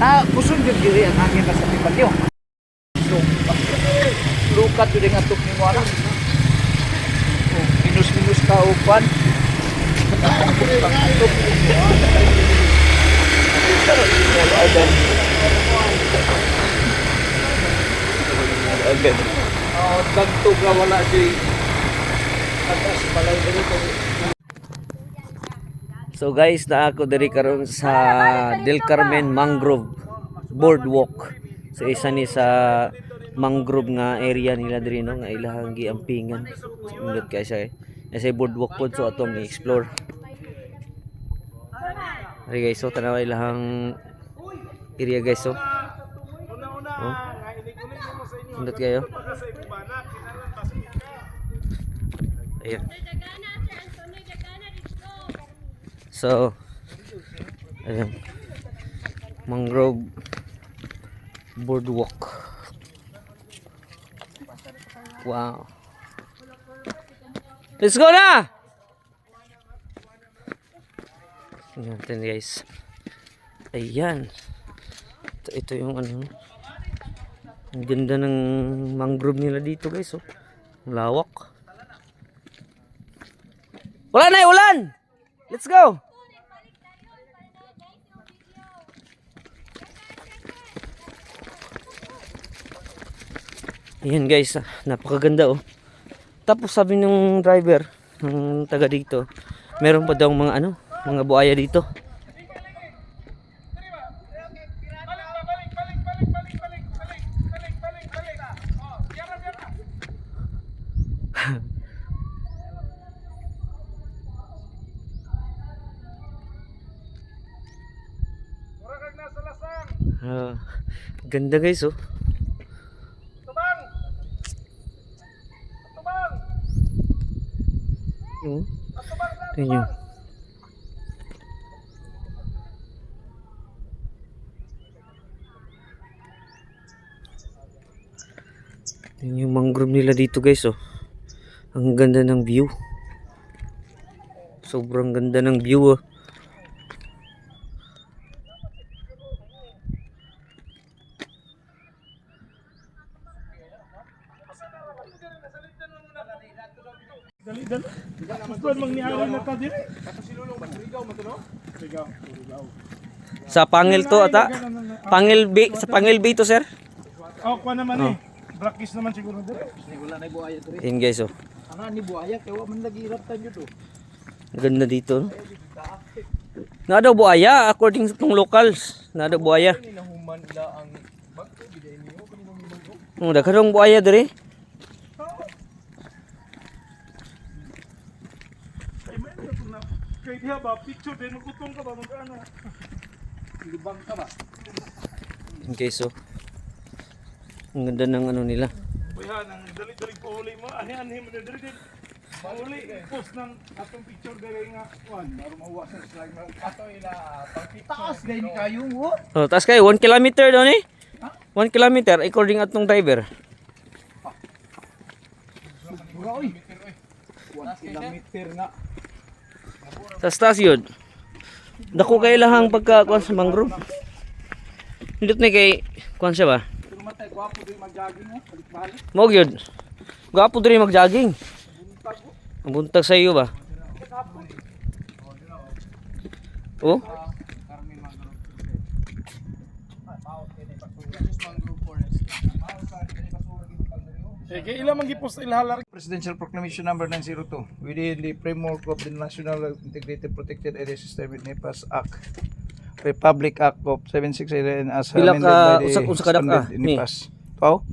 Na kusog jud diri ang hangin sa bagyo. So, lukat jud nga tuk ni mo ana. Oh, Minus-minus ka upan. Agad. Oh, tagtog nga wala di. Atas balay dito. So guys, na ako diri karon sa Del Carmen Mangrove Boardwalk. So isa ni sa mangrove nga area nila diri no nga ilahang giampingan. So, Indot kay siya. eh. Nasa boardwalk pod so atong i-explore. Ari guys, so tanaw ilahang area guys so. Oh. Indot kayo. Ayan. So, ayan. Mangrove boardwalk. Wow. Let's go na! Natin guys. Ayan. Ito, ito yung ano. Ang ganda ng mangrove nila dito guys. Oh. Lawak. Wala na eh, ulan! Let's go! Ayan guys, napakaganda oh. Tapos sabi ng driver, ng taga dito, meron pa daw mga ano, mga buaya dito. Ah, ganda guys. Oh. Nyo. Tingnan yung mangrove nila dito guys oh. Ang ganda ng view. Sobrang ganda ng view oh. Sa Pangil to ata. Pangil B, sa Pangil B to sir. Oh, kuha naman eh. Blackish naman siguro dito. Yan guys oh. Ana ni buaya kay wa man lagi jud oh. Ang Ganda dito. no? Na daw buaya according sa tong locals. Na daw buaya. Nahuman ila ang bagto biday niyo kanino ni bagto. Oh, daghan buaya diri. Ay may ano to na. Kay diha ba picture din magkutong ka ba magkano? Libang ka ba? Okay, so. Ang ganda ng ano nila. Buya nang dali-dali ko uli mo. Ani-ani mo dali dali. Mauli post ng atong picture dali nga kuan aron mawasan sa slide Ato ila pang taas gay ni kayo mo. Oh, tas kayo 1 kilometer doon eh. 1 kilometer according atong driver. Mura oy. 1 kilometer nga. Sa taas yun. Dako kay lahang pagka kuan sa mangrove. Hindot na kay kuan siya ba? Mo gyud. Gwapo diri mag-jogging. Ang buntag sa iyo ba? Oh? Eh kay ila man gipost ilhalar. Presidential Proclamation Number 902 within the framework of the National Integrated Protected Area System with NEPAS Act Republic Act of 768 as Pila amended ka- by the usa- usa ka dak- ah, in ni? NEPAS. Pao?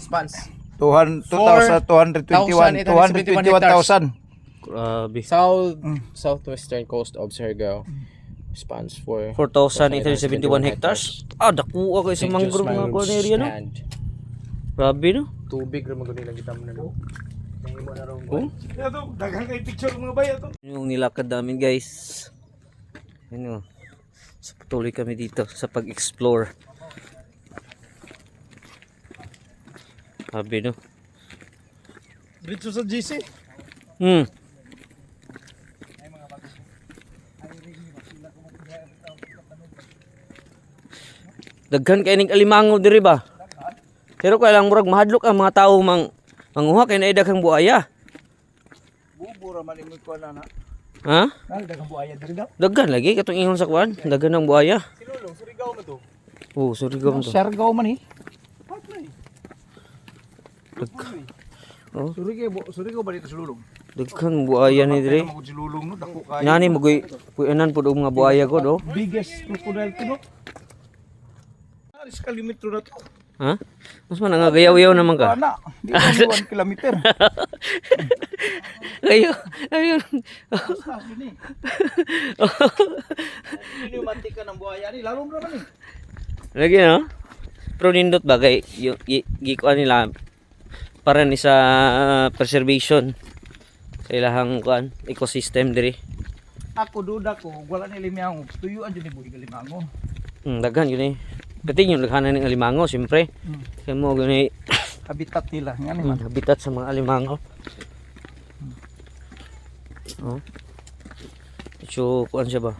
Spans. 200 221 221,000. Grabe. South southwestern coast of Surigao spans for 4,871 hectares. Ah, dako ako sa mangrove nga kuan area no. and Grabe no. tubig ra maguni lang kita mo na no. Oh? Ito daghang kay picture mga bay ato. yung nilakad namin guys ano so patuloy kami dito sa pag-explore sabi no Dito sa GC. hmm Daghan kay ning alimango diri ba? Pero kaya lang murag mahadlok ang mga tawo mang manguha kay naay daghang buaya. Bubura man imo ko na na. Ha? Dahil dagang buaya diri daw. Daghan lagi katong ingon sa kuan, daghan ng buaya. Silulong, surigaw mo to. Oh, sorry gawon to. Sergaw man eh. Oh, Surigaw, surigaw ba dito sululong? daghan buaya ni diri. Nani mo goy puyanan pud og mga buaya ko do. Biggest crocodile to no. Alis kilometro na to. Ha? Mas man nga gayaw-yaw naman ka. Ana, di ba 1 kilometer. Ayo, ayo. Sas ni. Ini mati ka ng buaya ni, lalong naman eh. Lagi no? Pero nindot ba kay gikuan nila para ni sa preservation sa ilahang kuan ecosystem diri. Ako duda ko, wala ni limang tuyuan jud ni buhi galimango. Hmm, daghan yun eh. Pati yung laghanan ng alimango, siyempre. Hmm. Kaya mo gani Habitat nila, ngani man. habitat sa mga alimango. Oh. So, kuan siya ba?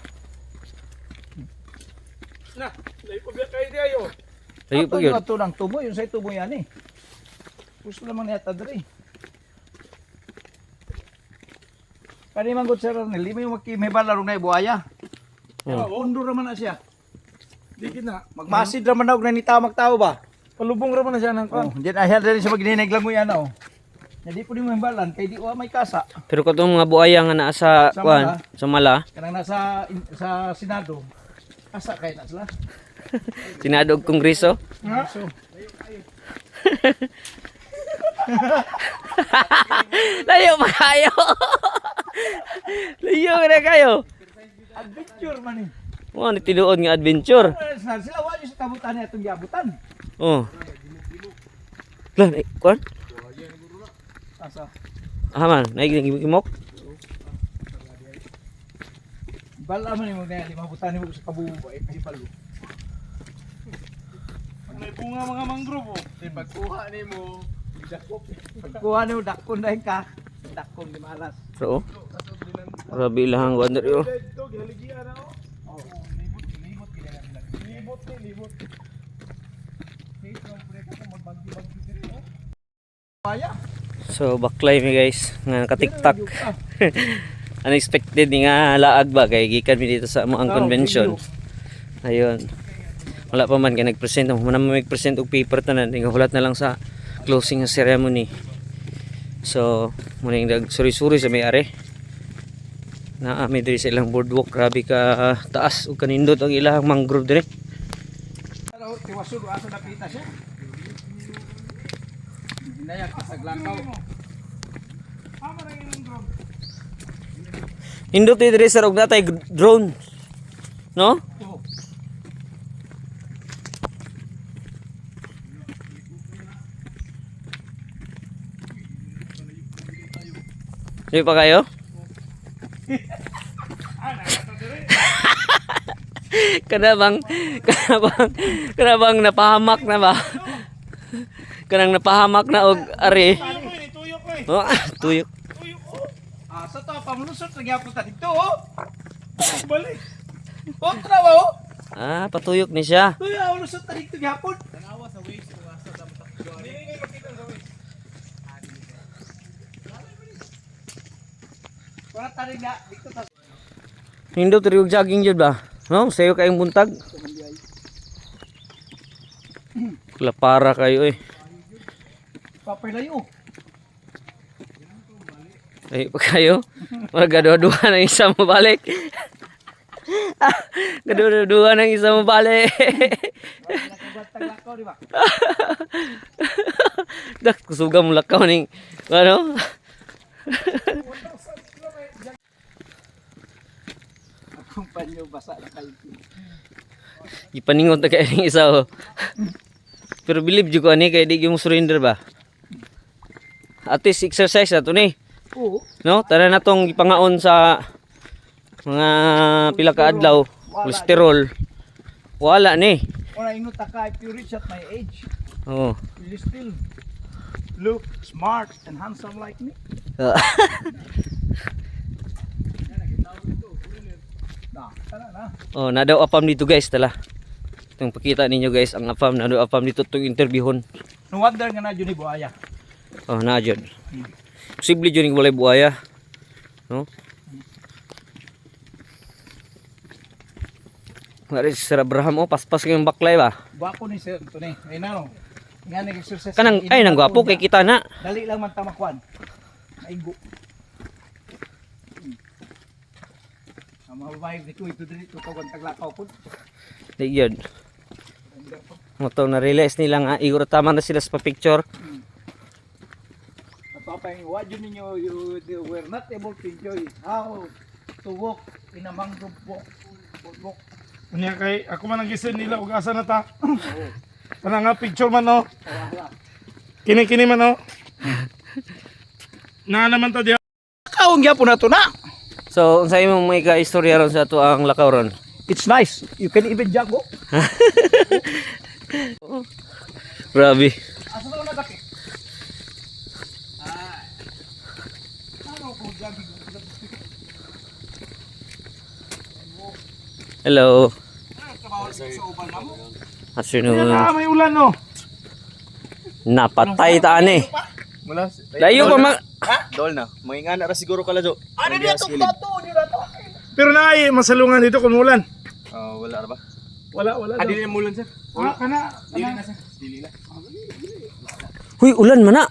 Na, dahil pagbiyak kayo di ayo. Layo pa yun. Ato nang tumo, yung sa tumo yan eh. Gusto naman niya tadri. Kani man gud sir ni lima yung makimay balarong na buaya. Oh. Undo raman na siya. Di na. Magmasid raman na og nanitawag tao ba? Palubong raman na siya ng Oh, diyan ayan dali sa magnineg lang mo yan oh. Jadi po di mo balan kay di wa may kasa. Pero katong mga buaya nga naa sa Sa kuan, sa mala, Kanang nasa in- sa Senado. Kasa kay na sila. tinadog kongreso. So, Layo pa kayo. Layo na kayo. adventure man eh. Mo ni tinuod nga adventure. Sila wa sa kabutan niya itong giabutan. Oh. Lah, eh, kuan? Asa. Ah man, naig imok. Bala man mo na lima butan mo sa kabubo ay kasi palo. May bunga mga mangrove oh. Di pagkuha ni mo, idakop. Pagkuha niyo dakon dahil ka. Dakon di malas. Pero oh. Grabe ilang kuan diri oh. Ito, ginaligian na oh. Kaya. So baklay mi guys nga naka-tiktak. Unexpected ni nga laag ba kay gikan mi dito sa mga convention. Ayun. Wala pa man kay nag-present mo man mo mag-present og paper tanan nga hulat na lang sa closing ceremony. So muna yung suri-suri sa may-ari. Na ami diri sa ilang boardwalk grabe ka taas ug kanindot ang ilang mangrove dire. Tiwasod asa nakita siya. Hinayak sa glangkaw. Indot diri sa og natay drone. No? Di pa kayo? kana bang kana bang kana bang napahamak na ba? Kanang napahamak na og ari. Tuyok ko. Oh, tuyok. Ah, sa to pamlusot sa gyapon ta dito oh. Balik. Oh, trawa oh. Ah, patuyok ni siya. Tuyo ah, lusot ta dito gyapon. Wala tanig na dito ta. Hindi triog jogging jud ba? No, sayo kayong buntag. Kula para kayo eh. Papilayo. Ay pa kayo. Mga gaduha ng isa mo balik. gaduha ng isa mo balik. Nakabantag lakaw di ba? Dak kusuga mo lakaw ning ano? Akong panyo basa na kayo. Ipaningon ta kay ning isa oh. Pero believe jud ko ani kay di gyud mo surrender ba? At least exercise na to ni. Oo. No, tara na tong ipangaon sa mga pila ka adlaw, cholesterol. Wala ni. Wala ingot ta ka if you reach at my age, Oh. will you still look smart and handsome like me? Oh, na daw apam dito guys, tala. Itong pakita ninyo guys ang afam na ano afam dito itong interviewon. No wonder nga na dyan ni Buaya. Oh, na jud. Posible jud ning walay buaya. No? Ngari si Sir Abraham oh, paspas kayong baklay ba? Gwapo ni Sir ito ni. Ay na no. Nga nag-exercise. Kanang ay nang gwapo kay kita na. Dali lang man tamakwan. Maigo. Ang mga babae dito ito dito kawan taglakaw po. Di yun. Mo to na realize nila nga iguro tama na sila sa picture. Napapay, what you ninyo you, you were not able to enjoy how to walk in a mangrove walk. walk. Unya kay ako man ang gisin nila ug asa na ta. Kana nga picture man no. Kini kini man no. Na naman ta diha. Kaong gyapon na to na. So unsa imong may ka-istorya ron sa ato ang lakaw ron? It's nice. You can even jog. oh. Grabe. Asa na na daki? Ah. Ano ko? Hello. Afternoon. Ah, may ulan no. Napatay taan eh. Mula. Layo pa ma Dol na. Mga na ra siguro kala jo. Ano niya to bato na to? Pero na ay masalungan dito kung ulan. Ah, wala ra ba? Wala wala. Ah, daw. dili na mulan sir. Ah, kana. Dili na sir. Dili na. Huy, ulan man na.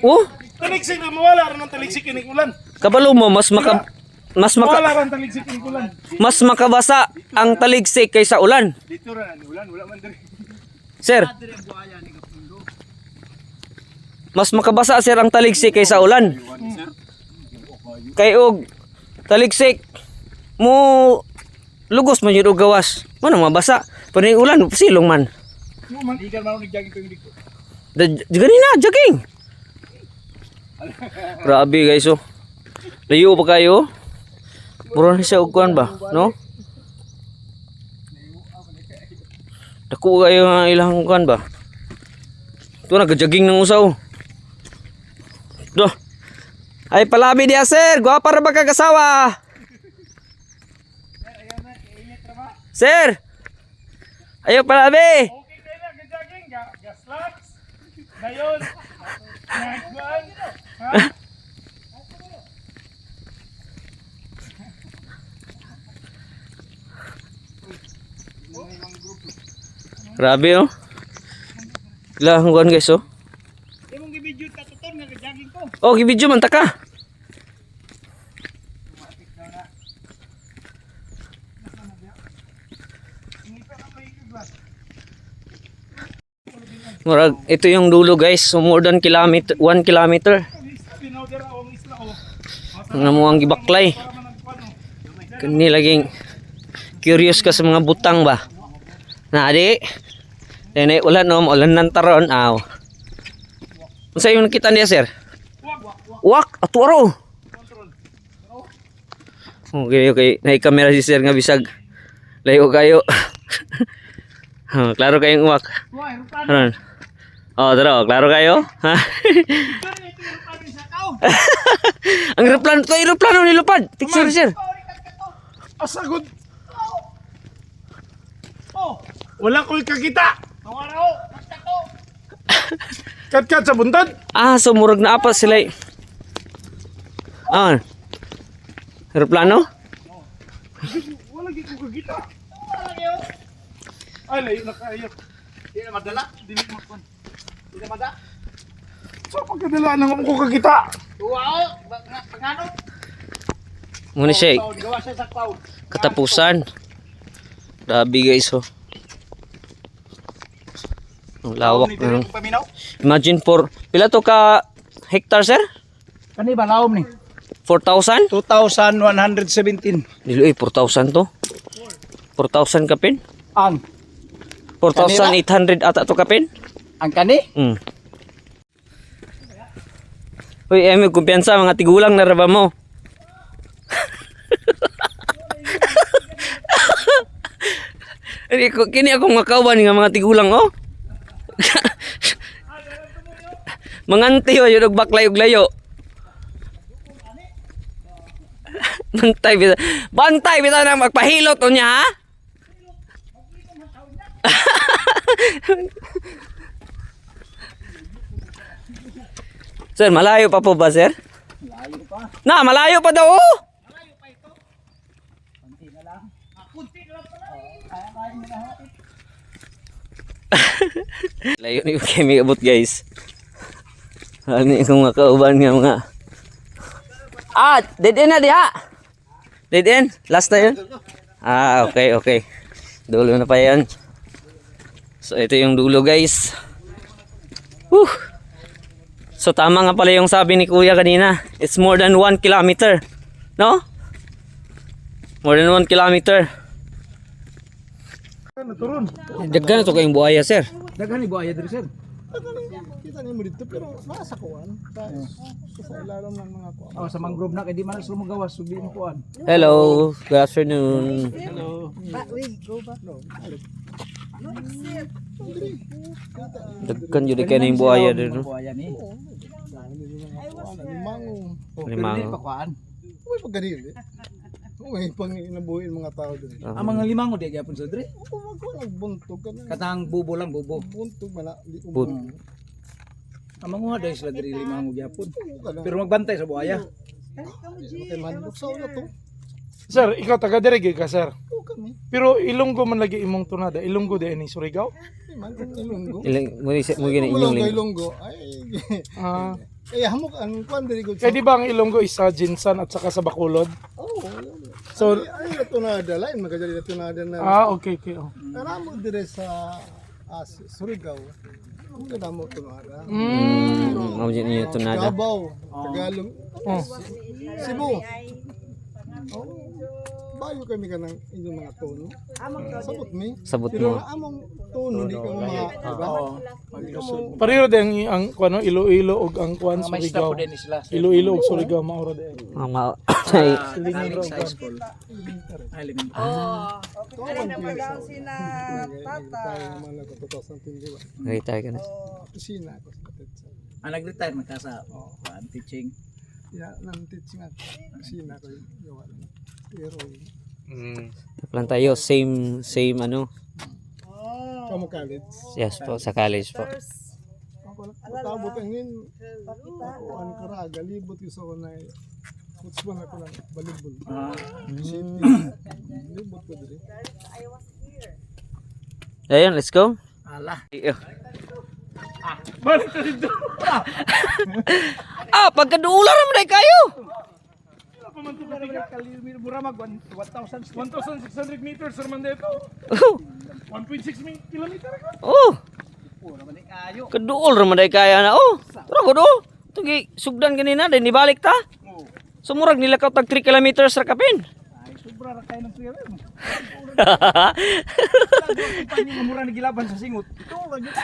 Oh, Taligsik na mawala ra ng taligsik kini ulan. kabalo mo mas maka mas maka Mawala ra ng taligsik kini ulan. mas makabasa ang taligsik kaysa ulan. Dito ra ni ulan, wala man diri. Sir. Mas makabasa sir ang taligsik kaysa ulan. Kay og taligsik mo lugos man yun og gawas. Ano mabasa. Pero yung ulan silong man. Hindi ka marunong jogging ko dito. Ganina, jogging. Grabe guys oh. Layo pa kayo. Mura na siya og kuan ba, no? Dako kayo nga ilang kuan ba? Ito nag-jogging ng usaw. Doh. Ay palabi dia sir, gwapa ra ba kagasawa? Sir. Ayo palabi. Okay kayo na gajaging ga gaslats. Ngayon. Nagban. Ha? Grabe oh. Kuan guys oh. Imong gi-video ta tuton nga jogging ko. Oh, gibidyo man ta ka. Murag, ito yung dulo guys. So more than kilometer, 1 kilometer. Binaw dira ang isla oh. Nga mo ang gibaklay. Kani laging curious ka sa mga butang ba? Na adi. Dene ulan no, ulan nan taron aw. Unsa yung nakita niya sir? Wak, aturo. Okay, okay. Nay kamera si sir nga bisag. Layo kayo. Oh, klaro kayong uwak. Ano? Oh, tara, klaro kayo? Ha? Ang aeroplano, to aeroplano nilupad. Picture sir. Asagod. Oh, wala ko'y kakita. Tawaraw, nagtato. Kat-kat sa buntad. Ah, so murag na apa sila. eh. Ah. Aeroplano? Wala gid ko kakita. Ay, layo na kayo. Di na madala, dili makon. Di na mada. So, pagkadala nang ako kakita. Tuwao, pangano? Muna siya. eh. Katapusan. Grabe guys oh. Ang lawak na. ng- Paminaw? Imagine for pila to ka hectare sir? Kani ba laom ni? 4,000? 2,117 Dili eh 4,000 to. 4,000 kapin? ang 4,800 ata to kapin? ang kani Hmm. Uy, eh, may kumpiyansa mga tigulang na raba mo. Kini ako makawan nga mga tigulang oh. Manganti oh yung baklay og layo. Bantay bitaw. Bantay bitaw na magpahilot o niya ha? Sir, malayo pa po ba, sir? Malayo pa. Na, malayo pa daw. oh. Layo ni kami abot guys. Ano yung mga kauban nga mga Ah, dead end na diha. Dead end? Last na yun? Ah, okay, okay. Dulo na pa yan. So, ito yung dulo guys. Whew. So, tama nga pala yung sabi ni kuya kanina. It's more than 1 kilometer. No? More than 1 kilometer. Daggan na to kayong buhaya, sir. Daghan ni buhaya sir. Kita niyo mo dito pero nasa kuan. Sa, sa ilalim ng mga kuan. Oh, sa mangrove na kay di man sila magawas subi mo kuan. Hello. Good afternoon. Dagkan yun kayo na yung buhaya din. no? Buhaya ni. Limango. Limango. Dili pa kuan. Uy, pagkanili. Uy, pang inabuhin mga tao din. Ang mga limango di gyapon sa diri. Kung ako nagbuntog ka na. Katang bubo lang bubo. Buntog ko But, Ang mga dahil sila diri limango gyapon. ka na. Pero magbantay sa buhaya. Kay manok sa una to. Sir, ikaw taga Dirigay ka, sir. Oo kami. Pero Ilonggo man lagi imong tunada. Ilonggo di ni Surigao. Kay manok ilunggo. ilang, muli, muli na Ulong inyong linggo. ilunggo. Ay. Ah. Kaya hamok ang kuan diri ko. Kaya di ba ang Ilonggo isa Jinsan at saka sa Bacolod? Oo. So, Ay, ay tunada lain magajali na tunada na. ah, okay, okay. Oh. Karamo dire sa as Surigao. Ang ganda mo tunada. Mm. Mm, Mawajin niyo ito nada. Davao, Tagalog, Oh. Cebu. Oh, bayo kami ka ng inyong mga tono. Sabot mi. Sabot Pero mo. na among tono di ka mga iba. Pareho din ang kuano Iloilo ug ang kuan may staff Surigao. Iloilo ug Surigao maura din. Mga sa school. Aling. Ko lang sina tata. Tayo naman ako 2010 di ba? Retire ka na. Kusina ako sa Katetsa. Ah, nag-retire man ka sa kuan teaching. Ya, nang teaching ako. Kusina ko yung gawa lang. Pero Plan tayo. Same, same ano. kamo college. Yes po, sa college po. Ako patabot ang yun. Ang karaga, libot ko sa una. Kutsman ako ng balibol. Ah, City. Libot ko diri. Ayun, let's go. ala. Iyo. Balik ka dito. Ah, pagkaduula naman na kayo. Mura mag 1,000 1,600 meters naman dito. Oh, 1.6 mi- kilometer ka. oh. man naman na kaya na. Oh, tara ko do. Tugi, sugdan kanina, din ibalik ta. Sumurag nila ka tag 3 kilometers ra kapin. Ay, sobra ra kayo ng tuya. Pani mura ni gilaban sa singot. Ito ra gyud.